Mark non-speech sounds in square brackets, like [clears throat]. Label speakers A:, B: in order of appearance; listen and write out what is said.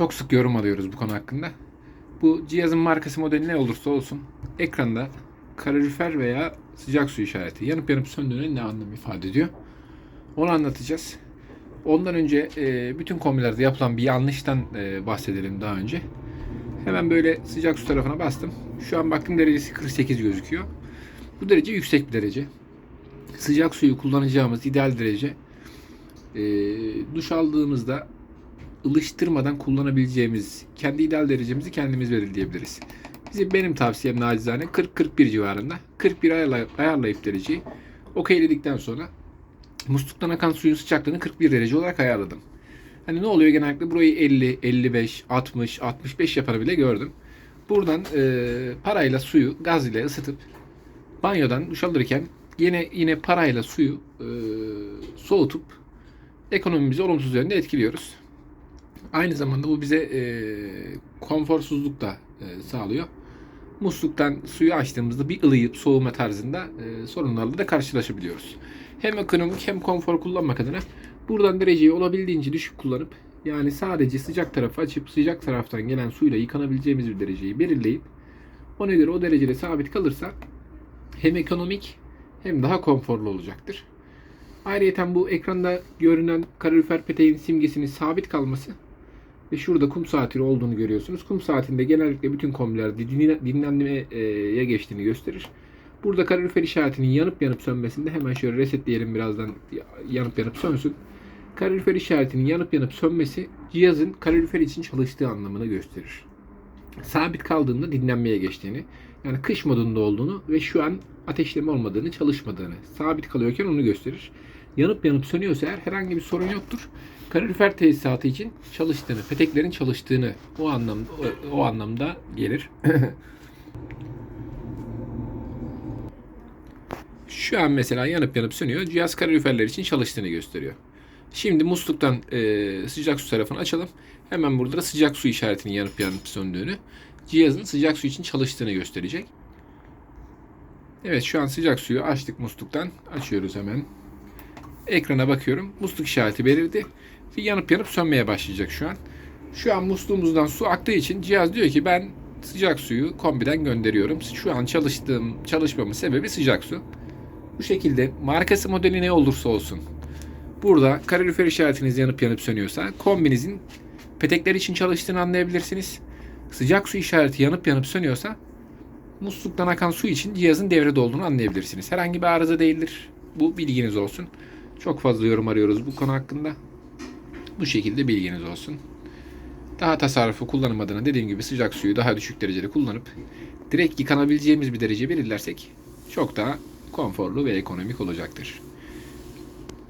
A: çok sık yorum alıyoruz bu konu hakkında. Bu cihazın markası modeli ne olursa olsun ekranda kalorifer veya sıcak su işareti yanıp yanıp söndüğünün ne anlam ifade ediyor? Onu anlatacağız. Ondan önce e, bütün kombilerde yapılan bir yanlıştan e, bahsedelim daha önce. Hemen böyle sıcak su tarafına bastım. Şu an baktım derecesi 48 gözüküyor. Bu derece yüksek bir derece. Sıcak suyu kullanacağımız ideal derece e, duş aldığımızda ılıştırmadan kullanabileceğimiz kendi ideal derecemizi kendimiz belirleyebiliriz. Bizim benim tavsiyem nacizane 40-41 civarında. 41 ayarlayıp, ayarlayıp dereceyi okeyledikten sonra musluktan akan suyun sıcaklığını 41 derece olarak ayarladım. Hani ne oluyor genellikle burayı 50, 55, 60, 65 yapanı bile gördüm. Buradan e, parayla suyu gaz ile ısıtıp banyodan duş alırken yine yine parayla suyu e, soğutup ekonomimizi olumsuz yönde etkiliyoruz. Aynı zamanda bu bize e, konforsuzluk da e, sağlıyor. Musluktan suyu açtığımızda bir ılıyıp soğuma tarzında e, sorunlarla da karşılaşabiliyoruz. Hem ekonomik hem konfor kullanmak adına buradan dereceyi olabildiğince düşük kullanıp yani sadece sıcak tarafı açıp sıcak taraftan gelen suyla yıkanabileceğimiz bir dereceyi belirleyip ona göre o derecede sabit kalırsa hem ekonomik hem daha konforlu olacaktır. Ayrıca bu ekranda görünen kalorifer peteğin simgesinin sabit kalması ve şurada kum saati olduğunu görüyorsunuz. Kum saatinde genellikle bütün kombilerde dinle- dinlenmeye geçtiğini gösterir. Burada kalorifer işaretinin yanıp yanıp sönmesinde hemen şöyle resetleyelim birazdan yanıp yanıp sönsün. Kalorifer işaretinin yanıp yanıp sönmesi cihazın kalorifer için çalıştığı anlamına gösterir. Sabit kaldığında dinlenmeye geçtiğini, yani kış modunda olduğunu ve şu an ateşleme olmadığını, çalışmadığını, sabit kalıyorken onu gösterir. Yanıp yanıp sönüyorsa eğer herhangi bir sorun yoktur. Kalorifer tesisatı için çalıştığını, peteklerin çalıştığını o anlamda o, o anlamda gelir. [clears throat] Şu an mesela yanıp yanıp sönüyor. Cihaz kaloriferler için çalıştığını gösteriyor. Şimdi musluktan e, sıcak su tarafını açalım. Hemen burada da sıcak su işaretinin yanıp yanıp söndüğünü, cihazın sıcak su için çalıştığını gösterecek. Evet şu an sıcak suyu açtık musluktan. Açıyoruz hemen. Ekrana bakıyorum. Musluk işareti belirdi. Ve yanıp yanıp sönmeye başlayacak şu an. Şu an musluğumuzdan su aktığı için cihaz diyor ki ben sıcak suyu kombiden gönderiyorum. Şu an çalıştığım çalışmamın sebebi sıcak su. Bu şekilde markası modeli ne olursa olsun. Burada kalorifer işaretiniz yanıp yanıp sönüyorsa kombinizin petekler için çalıştığını anlayabilirsiniz. Sıcak su işareti yanıp yanıp sönüyorsa musluktan akan su için cihazın devrede olduğunu anlayabilirsiniz. Herhangi bir arıza değildir. Bu bilginiz olsun. Çok fazla yorum arıyoruz bu konu hakkında. Bu şekilde bilginiz olsun. Daha tasarruflu kullanım adına dediğim gibi sıcak suyu daha düşük derecede kullanıp direkt yıkanabileceğimiz bir derece belirlersek çok daha konforlu ve ekonomik olacaktır.